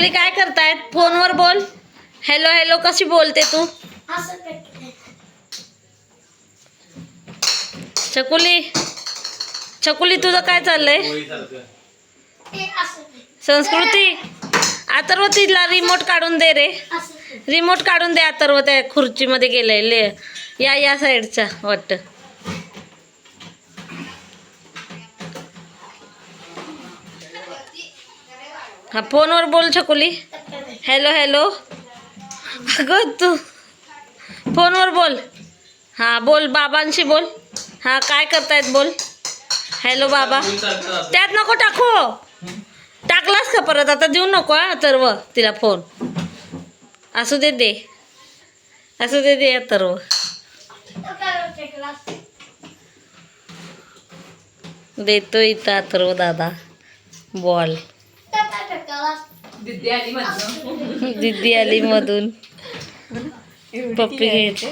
छकुली काय करतायत? फोनवर बोल. हॅलो हॅलो कशी बोलते तू? छकुली छकुली तुझं काय चाललंय? संस्कृती अथर्व तिला रिमोट काढून दे रे. रिमोट काढून दे अथर्व त्या खुर्चीमध्ये गेलंय ले या या साईडचा वाटतं. हा फोनवर बोल छकुली. हॅलो हॅलो अगं तू. फोनवर बोल. हां बोल बाबांशी बोल. हां काय करतायत बोल. हॅलो बाबा. त्यात नको टाकू. टाकलास का परत? आता देऊ नको हा अथर्व तिला फोन. असू दे दे. असू दे दे अथर्व. देतो इथं अथर्व दादा. बॉल. दिदी आली मधून. पप्पी घ्यायची.